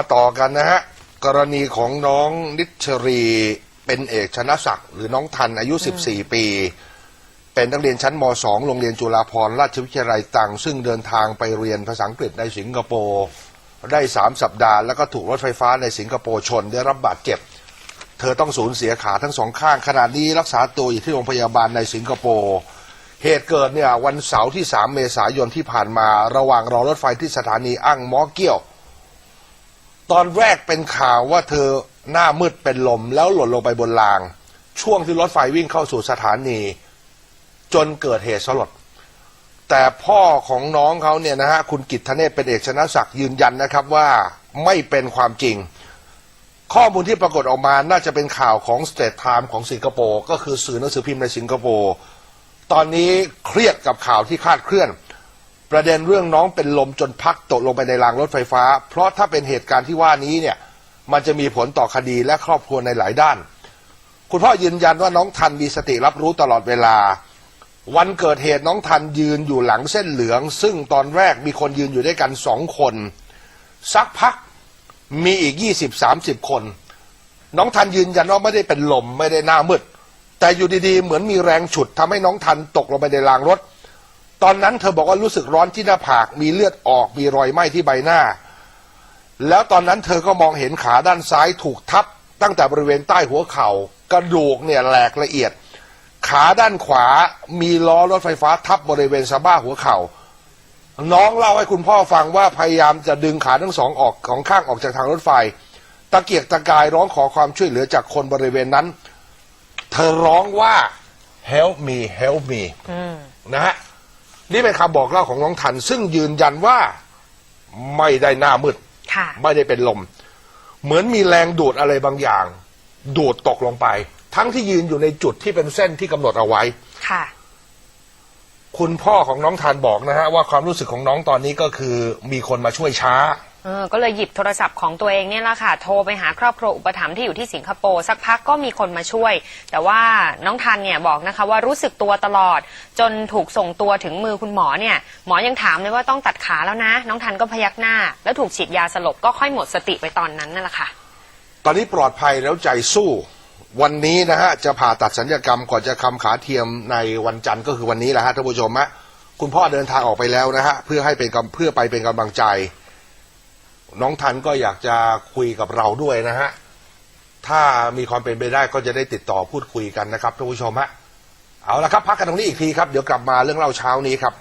มาต่อกันนะฮะ กรณีของน้องนิชรีเป็นเอกชนะศักดิ์หรือน้องทันอายุ 14 ปี เป็นนักเรียนชั้นม 2 โรงเรียนจุฬาภรณราชวิทยาลัยตรัง ซึ่งเดินทางไปเรียนภาษาอังกฤษในสิงคโปร์ได้ 3 สัปดาห์ แล้วก็ถูกรถไฟฟ้าในสิงคโปร์ชนได้รับบาดเจ็บ เธอต้องสูญเสียขาทั้งสองข้างขณะนี้รักษาตัวอยู่ที่โรงพยาบาลในสิงคโปร์เหตุเกิดเนี่ยวันเสาร์ที่ 3 เมษายนที่ผ่านมาระหว่างรอรถไฟที่สถานีอ่างมอเกี้ยว ตอนแรกเป็นข่าวว่าเธอหน้ามืดเป็นลมแล้วหล่นลงไปบนราง ช่วงที่รถไฟวิ่งเข้าสู่สถานี จนเกิดเหตุสลด แต่พ่อของน้องเขาเนี่ยนะฮะคุณกิตทเนศเป็นเอกชนะศักดิ์ยืนยันนะครับว่าไม่เป็นความจริง ข้อมูลที่ปรากฏออกมาน่าจะเป็นข่าวของ State Time ของสิงคโปร์ก็คือสื่อหนังสือพิมพ์ในสิงคโปร์ตอนนี้เครียดกับข่าวที่คาดเคลื่อน ประเด็นเรื่องน้องเป็นลมจนพักตกลงไปในรางรถไฟฟ้า เพราะถ้าเป็นเหตุการณ์ที่ว่านี้เนี่ย มันจะมีผลต่อคดีและครอบครัวในหลายด้าน คุณพ่อยืนยันว่าน้องทันมีสติรับรู้ตลอดเวลา วันเกิดเหตุน้องทันยืนอยู่หลังเส้นเหลือง ซึ่งตอนแรกมีคนยืนอยู่ด้วยกันสองคน สักพักมีอีกยี่สิบสามสิบคน น้องทันยืนยันว่าไม่ได้เป็นลมไม่ได้หน้ามืดแต่อยู่ดีๆ เหมือนมีแรงฉุดทำให้น้องทันตกลงไปในรางรถ ตอนนั้นเธอบอกว่ารู้สึกร้อนที่หน้าผาก มีเลือดออก มีรอยไหม้ที่ใบหน้า แล้วตอนนั้นเธอก็มองเห็นขาด้านซ้ายถูกทับ ตั้งแต่บริเวณใต้หัวเขา่ากระดูกเนี่ยแหลกละเอียด ขาด้านขวามีล้อรถไฟฟ้าทับบริเวณสะบ้าหัวเขา่า น้องเล่าให้คุณพ่อฟังว่าพยายามจะดึงขาทั้งสองออกของข้างออกจากทางรถไฟ ตะเกียกตะกายร้องขอความช่วยเหลือจากคนบริเวณนั้น เธอร้องว่า help me help me นะฮะ นี่เป็นคำบอกเล่าของน้องทัน ซึ่งยืนยันว่าไม่ได้หน้ามืด ค่ะ ไม่ได้เป็นลม เหมือนมีแรงดูดอะไรบางอย่าง ดูดตกลงไป ทั้งที่ยืนอยู่ในจุดที่เป็นเส้นที่กำหนดเอาไว้ ค่ะ คุณพ่อของน้องทันบอกนะฮะว่าความรู้สึกของน้องตอนนี้ก็คือมีคนมาช่วยช้า เออก็เลยหยิบโทรศัพท์ของตัวเองเนี่ยแหละค่ะ โทรไปหาครอบครัวอุปถัมภ์ที่อยู่ที่สิงคโปร์สักพักก็มีคนมาช่วย แต่ว่าน้องทันเนี่ยบอกนะคะว่ารู้สึกตัวตลอด จนถูกส่งตัวถึงมือคุณหมอเนี่ย หมอยังถามเลยว่าต้องตัดขาแล้วนะ น้องทันก็พยักหน้า แล้วถูกฉีดยาสลบก็ค่อยหมดสติไปตอนนั้นนั่นแหละค่ะ ตอนนี้ปลอดภัยแล้วใจสู้ วันนี้นะฮะจะผ่าตัดสัญญกรรมก่อนจะคำขาเทียมในวันจันทร์ก็คือวันนี้แหละฮะท่านผู้ชมฮะคุณพ่อเดินทางออกไปแล้วนะฮะเพื่อให้เป็นกำเพื่อไปเป็นกำลังใจ น้องทันก็อยากจะคุยกับเราด้วยนะฮะ ถ้ามีความเป็นไปได้ก็จะได้ติดต่อพูดคุยกันนะครับท่านผู้ชมฮะ เอาละครับ พักกันตรงนี้อีกทีครับ เดี๋ยวกลับมาเรื่องเล่าเช้านี้ครับ